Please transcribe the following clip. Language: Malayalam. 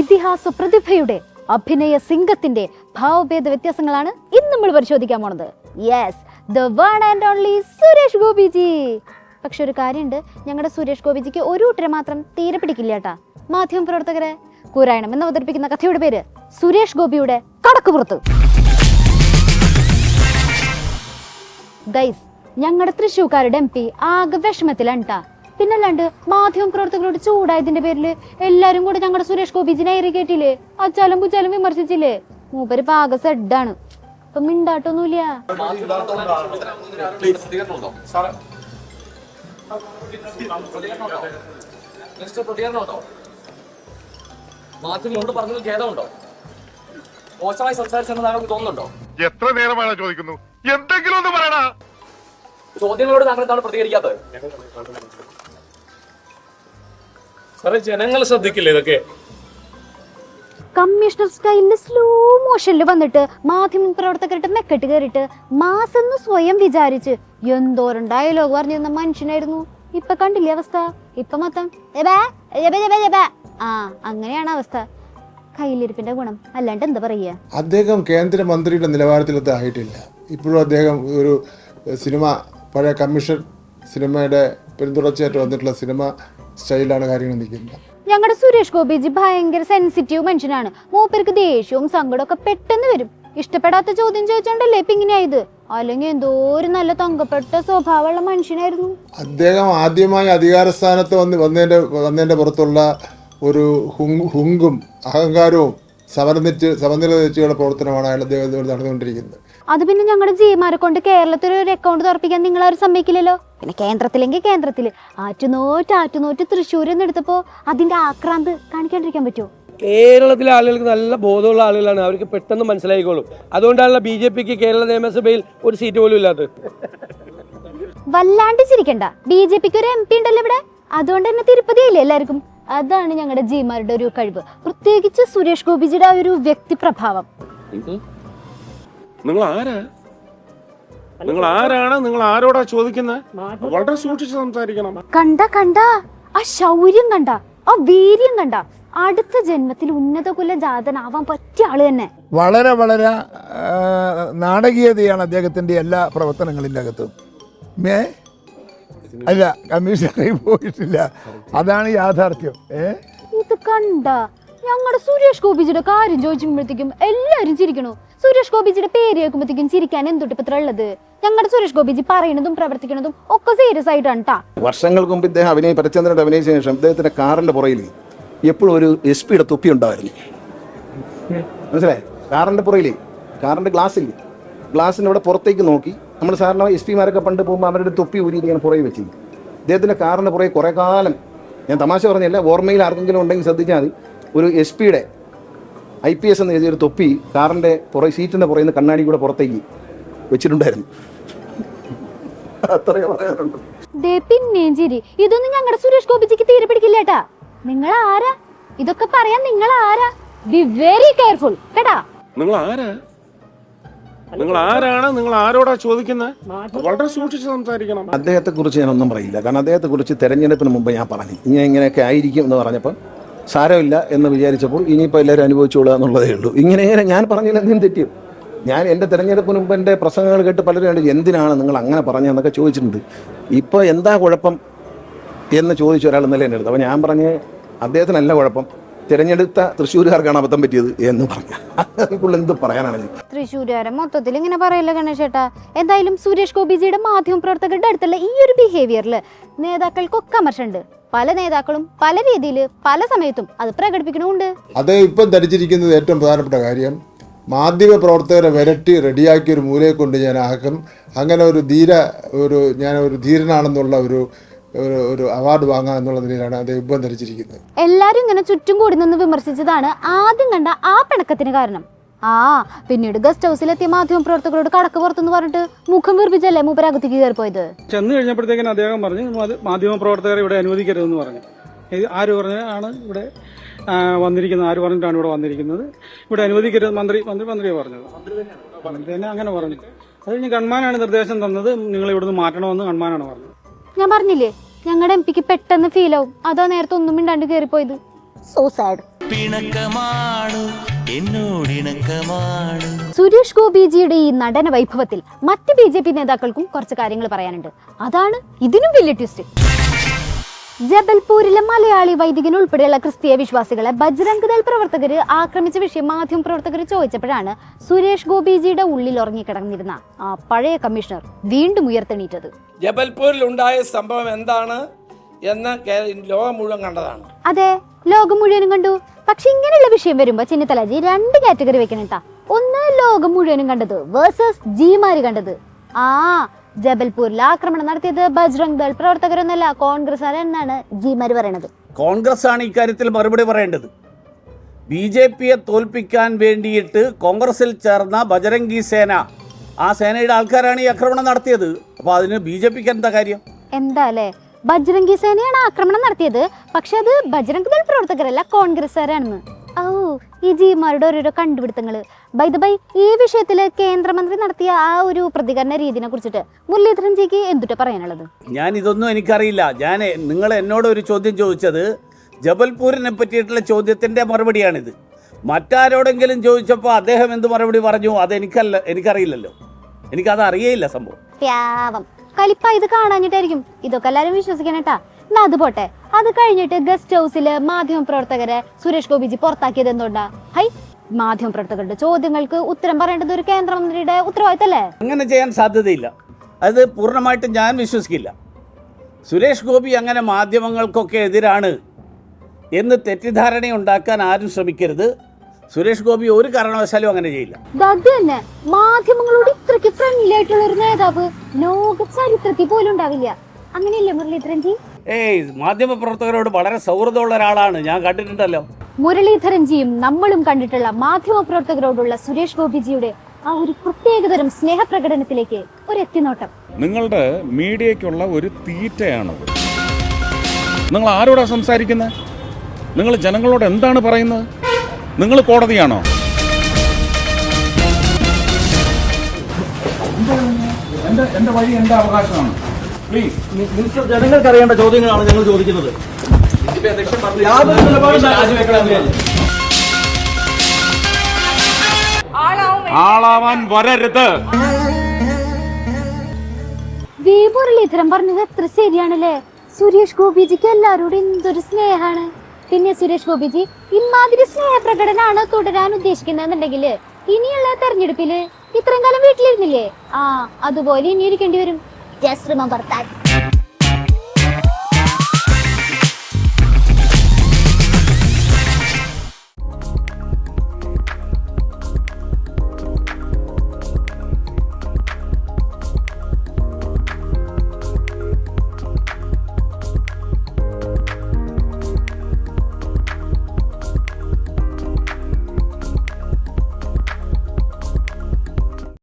ഇതിഹാസ പ്രതിഭയുടെ അഭിനയ സിംഗത്തിന്റെ ഭാവഭേദ വ്യത്യാസങ്ങളാണ് ഇന്ന് നമ്മൾ പരിശോധിക്കാൻ പോണത്. Yes the one and only Suresh Gopiji. പക്ഷെ ഒരു കാര്യമുണ്ട് ഞങ്ങളുടെ സുരേഷ് ഗോപിജിക്ക് ഒരു കൂട്ടരെ മാത്രം തീരെ പിടിക്കില്ല കേട്ടാ മാധ്യമ പ്രവർത്തകരെ കൂരായണം എന്ന് അവതരിപ്പിക്കുന്ന കഥയുടെ പേര് സുരേഷ് ഗോപിയുടെ കടക്കുപുറത്ത് ഗൈസ് ഞങ്ങളുടെ തൃശ്ശൂക്കാരുടെ എം പി ആകെ വിഷമത്തിലാണ് ട്ടാ പിന്നല്ലാണ്ട് മാധ്യമ പ്രവർത്തകരോട് ചൂടായതിന്റെ പേരിൽ എല്ലാരും കൂടെ ഞങ്ങളുടെ സുരേഷ് ഗോപിജിനെ ഏറി കേട്ടില്ലേ? അച്ചാലും പുച്ചാലും വിമർശിച്ചില്ലേ? മൂപ്പര് പാക സെഡാണ്. ഇപ്പൊ മിണ്ടാട്ടൊന്നുമില്ല. മാധ്യമങ്ങളോട് പറഞ്ഞത് ഖേദമുണ്ടോ? മോശമായി സംസാരിച്ചെന്ന് താങ്കൾക്ക് തോന്നുന്നുണ്ടോ? എത്ര നേരമാണ് ചോദിക്കുന്നു? എന്തെങ്കിലും ഒന്ന് പറയണ? ചോദ്യങ്ങളോട് താങ്കൾ എന്താണ് പ്രതികരിക്കാത്തത്? സാറേ ജനങ്ങൾ ശ്രദ്ധിക്കില്ല ഇതൊക്കെ? കമ്മീഷണർ സ്റ്റൈലിൽ സ്ലോ മോഷനിൽ വന്നിട്ട് മാധ്യമ പ്രവർത്തകരുടെ മെക്കെട്ട് കയറിയിട്ട് മാസെന്ന് സ്വയം വിചാരിച്ച് എന്തോരം ഡയലോഗ് പറഞ്ഞിരുന്ന മനുഷ്യനായിരുന്നു. ഇപ്പൊ കണ്ടില്ലേ അവസ്ഥ? ഇപ്പൊ മൊത്തം എബേ, എബേ, എബേ, എബേ. ആ അങ്ങനെയാണ് അവസ്ഥ. കയ്യിലിരിപ്പിന്റെ ഗുണം. അല്ലാണ്ട് എന്താ പറയുക? അദ്ദേഹം കേന്ദ്രമന്ത്രിയുടെ നിലവാരത്തിലത്തെ ആയിട്ടില്ല. ഇപ്പോഴും അദ്ദേഹം ഒരു സിനിമ പഴയ കമ്മീഷൻ സിനിമയുടെ പിന്തുടർച്ചയായിട്ട് വന്നിട്ടുള്ള സിനിമ സ്റ്റൈലാണ് കാര്യങ്ങൾ നിൽക്കുന്നത്. ഞങ്ങളുടെ സുരേഷ് ഗോപിജി ഭയങ്കര സെൻസിറ്റീവ് മനുഷ്യനാണ്. മൂപ്പർക്ക് ദേഷ്യവും സങ്കടവും ഒക്കെ പെട്ടെന്ന് വരും. ഇഷ്ടപ്പെടാത്ത ചോദ്യം ചോദിച്ചോണ്ടല്ലേ ഇപ്പൊ ഇങ്ങനെയായത്? അല്ലെങ്കിൽ എന്തോ ഒരു നല്ല തങ്കപ്പെട്ട സ്വഭാവമുള്ള മനുഷ്യനായിരുന്നു. അദ്ദേഹം ആദ്യമായി അധികാരസ്ഥാനത്ത് വന്ന് വന്നതിന്റെ വന്നതിന്റെ പുറത്തുള്ള ഒരു ഹുങ് ഹുങ്കും അഹങ്കാരവും സമരനിറ്റ് സമനില പ്രവർത്തനമാണ് അയാൾ അദ്ദേഹത്തോട് നടന്നുകൊണ്ടിരിക്കുന്നത്. അത് പിന്നെ ഞങ്ങളുടെ ജിമാരെ കൊണ്ട് കേരളത്തിൽ ഒരു അക്കൗണ്ട് തുറപ്പിക്കാൻ നിങ്ങൾ ആരും സമ്മതിക്കില്ലല്ലോ? പിന്നെ കേന്ദ്രത്തിലെങ്കിൽ കേന്ദ്രത്തിൽ ആറ്റുനോറ്റ് ആറ്റുനോറ്റ് തൃശ്ശൂർ എന്ന് എടുത്തപ്പോ അതിന്റെ ആക്രാന്ത് കാണിക്കാണ്ടിരിക്കാൻ പറ്റുമോ കേരളത്തിലെ ആളുകൾക്ക് നല്ല ബോധമുള്ള ആളുകളാണ്. അവർക്ക് പെട്ടെന്ന് മനസ്സിലായിക്കോളും. അതുകൊണ്ടാണല്ലോ ബി ജെ പിക്ക് കേരള നിയമസഭയിൽ ഒരു സീറ്റ് പോലും ഇല്ലാത്തത്. വല്ലാണ്ട് ചിരിക്കണ്ട. ബി ജെ പിക്ക് ഒരു എം പി ഉണ്ടല്ലോ ഇവിടെ. അതുകൊണ്ട് തന്നെ തിരുപ്പതിയില്ലേ എല്ലാവർക്കും? അതാണ് ഞങ്ങളുടെ ജിമാരുടെ ഒരു കഴിവ്. പ്രത്യേകിച്ച് സുരേഷ് ഗോപിജിയുടെ ആ ഒരു വ്യക്തിപ്രഭാവം നിങ്ങൾ ആരാ നിങ്ങൾ ആരാണ് നിങ്ങൾ ആരോടാ ചോദിക്കുന്നത് വളരെ സൂക്ഷിച്ച് സംസാരിക്കണം. കണ്ട കണ്ട. ആ ശൗര്യം കണ്ട. ആ വീര്യം കണ്ട. അടുത്ത ജന്മത്തിൽ ഉന്നത കുല ജാതനാവാൻ പറ്റിയ ആൾ തന്നെ. വളരെ വളരെ നാടകീയതയാണ് അദ്ദേഹത്തിന്റെ എല്ലാ പ്രവർത്തനങ്ങളിന്റെ അകത്തും മേ അല്ല കമ്മീഷണറിൽ പോയിട്ടില്ല. അതാണ് യാഥാർത്ഥ്യം. ഏ? ഇത് കണ്ട ഞങ്ങളുടെ സുരേഷ് ഗോപിജിയുടെ കാര്യം ചോദിക്കുമ്പോഴത്തേക്കും എല്ലാരും ചിരിക്കണോ. സുരേഷ് ഗോപിജിയുടെ പേര് കേൾക്കുമ്പോഴത്തേക്കും ചിരിക്കാൻ എന്തൊട്ട് ഇപ്പൊ ഉള്ളത് ഞങ്ങളുടെ സുരേഷ് ഗോപിജി പറയുന്നതും പ്രവർത്തിക്കുന്നതും ഒക്കെ സീരിയസ് ആയിട്ടാണ് ട്ടാ. വർഷങ്ങൾക്ക് മുമ്പ് ഇദ്ദേഹം അഭിനയ പരചന്ദ്രന്റെ അഭിനയിച്ച ശേഷം ഇദ്ദേഹത്തിന്റെ കാറിന്റെ പുറയിൽ എപ്പോഴും ഒരു എസ് പിയുടെ തൊപ്പി ഉണ്ടായിരുന്നു. മനസ്സിലായി? കാറിന്റെ പുറയിൽ കാറിന്റെ ഗ്ലാസ് ഇല്ലേ? ഗ്ലാസിന്റെ ഇവിടെ പുറത്തേക്ക് നോക്കി നമ്മൾ സാറിന് എസ് പിമാരൊക്കെ പണ്ട് പോകുമ്പോൾ അവരുടെ തൊപ്പി ഊരി ഇങ്ങനെ പുറകെ വെച്ചു അദ്ദേഹത്തിന്റെ കാറിന് പുറകെ കുറേ കാലം ഞാൻ തമാശ പറഞ്ഞില്ല ഓർമ്മയിൽ ആർക്കെങ്കിലും ഉണ്ടെങ്കിൽ ശ്രദ്ധിച്ചാൽ മതി. ഒരു എസ് പിയുടെ ഐ പി എസ് എന്ന് എഴുതിയൊരു തൊപ്പി കാറിന്റെ പുറകെ സീറ്റിന്റെ പുറകിൽ നിന്ന് കണ്ണാടി കൂടെ പുറത്തേക്ക് വെച്ചിട്ടുണ്ടായിരുന്നു. അത്രയേ പറയാനുള്ളൂ. ദേ പിന്നെയും ഇതൊന്നും ഞങ്ങളുടെ സുരേഷ് ഗോപിജിക്ക് തീരെ പിടിക്കില്ല കേട്ടാ. നിങ്ങൾ ആരാ? ഇതൊക്കെ പറയാൻ നിങ്ങൾ ആരാ? ബി വെരി കെയർഫുൾ കേട്ടാ. നിങ്ങൾ ആരാ? നിങ്ങൾ ആരാണ് നിങ്ങൾ ആരോടാ ചോദിക്കുന്നത് വളരെ സൂക്ഷിച്ച് സംസാരിക്കണം. അദ്ദേഹത്തെ കുറിച്ച് ഞാൻ ഒന്നും പറയില്ല. കാരണം അദ്ദേഹത്തെ കുറിച്ച് തെരഞ്ഞെടുപ്പിന് മുമ്പ് ഞാൻ പറഞ്ഞു. ഇങ്ങനെ ഇങ്ങനെയൊക്കെ ആയിരിക്കും എന്ന് പറഞ്ഞപ്പോൾ സാരമില്ല എന്ന് വിചാരിച്ചപ്പോൾ ഇനിയിപ്പോൾ എല്ലാവരും അനുഭവിച്ചോളുക എന്നുള്ളതേ ഉള്ളൂ. ഇങ്ങനെ ഇങ്ങനെ ഞാൻ പറഞ്ഞതിൽ എന്തും തെറ്റും. ഞാൻ എന്റെ തെരഞ്ഞെടുപ്പിന് മുമ്പ് എന്റെ പ്രസംഗങ്ങൾ കേട്ട് പലരും എന്തിനാണ് നിങ്ങൾ അങ്ങനെ പറഞ്ഞതെന്നൊക്കെ ചോദിച്ചിട്ടുണ്ട്. ഇപ്പോൾ എന്താ കുഴപ്പം എന്ന് ചോദിച്ച ഒരാൾ ഇന്നലെ എന്റെ അടുത്ത്. അപ്പോൾ ഞാൻ പറഞ്ഞ് അദ്ദേഹത്തിനല്ല കുഴപ്പം. തിരഞ്ഞെടുത്ത തൃശ്ശൂരുകാർക്കാണ് അബദ്ധം പറ്റിയത് എന്ന് പറഞ്ഞു. അതിക്കുള്ള എന്ത് പറയാനാണ് തൃശ്ശൂരുകാരൻ മൊത്തത്തിൽ ഇങ്ങനെ പറയല്ല ഗണേശേട്ടാ? എന്തായാലും സുരേഷ് ഗോപിജിയുടെ മാധ്യമ പ്രവർത്തകരുടെ അടുത്തുള്ള ഈ ഒരു ബിഹേവിയറിൽ നേതാക്കൾക്കൊക്കെ അമർഷുണ്ട്. പല നേതാക്കളും പല രീതിയിൽ പല സമയത്തും അത് പ്രകടിപ്പിക്കണമുണ്ട്. അത് ഇപ്പം ധരിച്ചിരിക്കുന്നത് ഏറ്റവും പ്രധാനപ്പെട്ട കാര്യം മാധ്യമ പ്രവർത്തകരെ വിരട്ടി റെഡിയാക്കി ഒരു മൂലയെ കൊണ്ട് ഞാൻ ആക്കും. അങ്ങനെ ഒരു ധീര ഒരു ഞാൻ ഒരു ധീരനാണെന്നുള്ള ഒരു ഒരു ഒരു അവാർഡ് വാങ്ങാം എന്നുള്ള നിലയിലാണ് അദ്ദേഹം ഇപ്പം ധരിച്ചിരിക്കുന്നത്. എല്ലാരും ഇങ്ങനെ ചുറ്റും കൂടി നിന്ന് വിമർശിച്ചതാണ് ആദ്യം കണ്ട ആ പിണക്കത്തിന് കാരണം. ആ പിന്നീട് ഗസ്റ്റ് ഹൗസിലെത്തിയ മാധ്യമ പ്രവർത്തകരോട് കടക്ക് പുറത്തെന്ന് പറഞ്ഞിട്ട് മുഖം വീർപ്പിച്ചല്ലേ മൂപ്പരകത്തേക്ക് കയറി പോയത് ചെന്ന് കഴിഞ്ഞപ്പോഴത്തേക്കും അദ്ദേഹം പറഞ്ഞു മാധ്യമപ്രവർത്തകരെ മാധ്യമ പ്രവർത്തകരെ ഇവിടെ അനുവദിക്കരുതെന്ന് പറഞ്ഞു. ഇത് ആര് പറഞ്ഞാണ് ഇവിടെ വന്നിരിക്കുന്നത്? ആര് പറഞ്ഞിട്ടാണ് ഇവിടെ വന്നിരിക്കുന്നത്? ഇവിടെ അനുവദിക്കരുത് മന്ത്രി മന്ത്രി മന്ത്രിയെ പറഞ്ഞത്. മന്ത്രി തന്നെ അങ്ങനെ പറഞ്ഞു. അത് കഴിഞ്ഞ് ഗൺമാനാണ് നിർദ്ദേശം തന്നത് നിങ്ങൾ ഇവിടുന്ന് മാറ്റണമെന്ന് ഗൺമാനാണ് പറഞ്ഞത് ഞാൻ പറഞ്ഞില്ലേ ഞങ്ങളുടെ എം പിക്ക് പെട്ടെന്ന് ഫീൽ ആവും. അതാ നേരത്തെ ഒന്നും മിണ്ടാണ്ട് കയറിപ്പോയത് സോ സാഡ് പിണക്കമാണു എന്നോടിണക്കമാണു സുരേഷ് ഗോപിജിയുടെ ഈ നടന വൈഭവത്തിൽ മറ്റ് ബി ജെ പി നേതാക്കൾക്കും കുറച്ച് കാര്യങ്ങൾ പറയാനുണ്ട്. അതാണ് ഇതിനും വലിയ ട്വിസ്റ്റ് ജബൽപൂരിലെ മലയാളി വൈദികൻ ഉൾപ്പെടെയുള്ള ക്രിസ്തീയ വിശ്വാസികളെ ബജ്രംഗ് ദൾ പ്രവർത്തകർ ആക്രമിച്ച വിഷയം മാധ്യമ പ്രവർത്തകർ ചോദിച്ചപ്പോഴാണ് സുരേഷ് ഗോപിജിയുടെ ഉള്ളിൽ ഉറങ്ങിക്കിടന്നിരുന്ന ആ പഴയ കമ്മീഷണർ വീണ്ടും ഉയർത്തെണീറ്റത്. ജബൽപൂരിൽ ഉണ്ടായ സംഭവം എന്താണ് എന്ന് ലോകം മുഴുവൻ കണ്ടതാണ്. അതെ ലോകം മുഴുവനും കണ്ടു. പക്ഷെ ഇങ്ങനെയുള്ള വിഷയം വരുമ്പോ ചിന്നത്തലാജി രണ്ട് കാറ്റഗറി വെക്കണം കേട്ടാ ഒന്ന് ലോകം മുഴുവനും കണ്ടത് വേഴ്സസ് ജിമാര് കണ്ടത്. ആ ജബൽപൂരിൽ ആക്രമണം നടത്തിയത് ബജ്രംഗ് ദൾ പ്രവർത്തകരൊന്നല്ല കോൺഗ്രസ് എന്നാണ് ജിമാര് പറയണത്. കോൺഗ്രസ് ആണ് ഇക്കാര്യത്തിൽ മറുപടി പറയേണ്ടത്. ബി ജെ പിയെ തോൽപ്പിക്കാൻ വേണ്ടിയിട്ട് കോൺഗ്രസിൽ ചേർന്ന ബജരംഗി സേന. ആ സേനയുടെ ആൾക്കാരാണ് ഈ ആക്രമണം നടത്തിയത്. അപ്പോൾ അതിന് ബി ജെ പിക്ക് എന്താ കാര്യം? എന്താ അല്ലേ? ബജ്രംഗി സേനയാണ് ആക്രമണം നടത്തിയത്. പക്ഷെ അത് ബജ്രംഗ് ദൾ പ്രവർത്തകരല്ല കോൺഗ്രസ്സുകാരാണെന്ന്. ഈ ജിമാരുടെ ഓരോരോ കണ്ടുപിടുത്തങ്ങൾ ബൈ ദ ബൈ ഈ വിഷയത്തിൽ കേന്ദ്രമന്ത്രി നടത്തിയ ആ ഒരു പ്രതികരണ രീതിനെ കുറിച്ചിട്ട് മുരളീധരൻ ജിക്ക് എന്തുട്ട് പറയാനുള്ളത്? ഞാൻ ഇതൊന്നും എനിക്കറിയില്ല. ഞാൻ നിങ്ങൾ എന്നോട് ഒരു ചോദ്യം ചോദിച്ചത് ജബൽപൂരിനെ പറ്റിയിട്ടുള്ള ചോദ്യത്തിന്റെ മറുപടിയാണിത്. മറ്റാരോടെങ്കിലും ചോദിച്ചപ്പോൾ അദ്ദേഹം എന്ത് മറുപടി പറഞ്ഞു അത് എനിക്കല്ല എനിക്കറിയില്ലല്ലോ. എനിക്കത് അറിയേയില്ല സംഭവം കലിപ്പ ഇത് കാണാഞ്ഞിട്ടായിരിക്കും. ഇതൊക്കെ എല്ലാരും വിശ്വസിക്കണേട്ടാ എന്നാ അത് പോട്ടെ. അത് കഴിഞ്ഞിട്ട് ഗസ്റ്റ് ഹൗസിൽ മാധ്യമപ്രവർത്തകരെ സുരേഷ് ഗോപിജി പുറത്താക്കിയത് എന്തുകൊണ്ടാ? ഹൈ മാധ്യമപ്രവർത്തകരുടെ ചോദ്യങ്ങൾക്ക് ഉത്തരം പറയേണ്ടത് ഒരു കേന്ദ്രമന്ത്രിയുടെ ഉത്തരവാദിത്തല്ലേ? അങ്ങനെ ചെയ്യാൻ സാധ്യതയില്ല. അത് പൂർണമായിട്ടും ഞാൻ വിശ്വസിക്കില്ല. സുരേഷ് ഗോപി അങ്ങനെ മാധ്യമങ്ങൾക്കൊക്കെ എതിരാണ് എന്ന് തെറ്റിദ്ധാരണ ഉണ്ടാക്കാൻ ആരും ശ്രമിക്കരുത്. സുരേഷ് ഗോപി ഒരു കാരണവശാലും അങ്ങനെ ചെയ്യില്ല. അത് തന്നെ. മാധ്യമങ്ങളോട് ഇത്രയ്ക്ക് ഫ്രണ്ട്ലി ആയിട്ടുള്ള ഒരു നേതാവ് ലോക ചരിത്രത്തിൽ പോലും ഉണ്ടാവില്ല. അങ്ങനെയല്ലേ മുരളീധരൻ ജി? ഏയ് മാധ്യമ പ്രവർത്തകരോട് വളരെ സൗഹൃദമുള്ള ഒരാളാണ്. ഞാൻ കണ്ടിട്ടുണ്ടല്ലോ. മുരളീധരൻജിയും നമ്മളും കണ്ടിട്ടുള്ള മാധ്യമ പ്രവർത്തകരോടുള്ള സുരേഷ് ഗോപിജിയുടെ ആ ഒരു പ്രത്യേകതരം സ്നേഹപ്രകടനത്തിലേക്ക് ഒരു എത്തിനോട്ടം നിങ്ങളുടെ മീഡിയയ്ക്കുള്ള ഒരു തീറ്റയാണത്. നിങ്ങൾ ആരോടാ സംസാരിക്കുന്നത് നിങ്ങൾ ജനങ്ങളോട് എന്താണ് പറയുന്നത്? നിങ്ങൾ കോടതിയാണോ? എന്റെ എന്റെ വഴി എന്റെ അവകാശമാണ്? പ്ലീസ് മിനിസ്റ്റർ ജനങ്ങൾക്ക് അറിയേണ്ട ചോദ്യങ്ങളാണ് ഞങ്ങൾ ചോദിക്കുന്നത്. യാതൊരു നിലപാടും ആളാവാൻ വരരുത്. മുരളീധരൻ പറഞ്ഞത് എത്ര ശരിയാണല്ലേ? സുരേഷ് ഗോപിജിക്ക് എല്ലാരോടും എന്തൊരു സ്നേഹാണ് പിന്നെ സുരേഷ് ഗോപിജി ഇമാതിരി സ്നേഹപ്രകടനാണ് തുടരാൻ ഉദ്ദേശിക്കുന്നതെന്നുണ്ടെങ്കിൽ ഇനിയുള്ള തെരഞ്ഞെടുപ്പിൽ ഇത്രയും കാലം വീട്ടിലിരുന്നില്ലേ? ആ അതുപോലെ ഇനി ഇരിക്കേണ്ടി വരും. ಜಾಸ್ತಿ ಬರ್ತಾ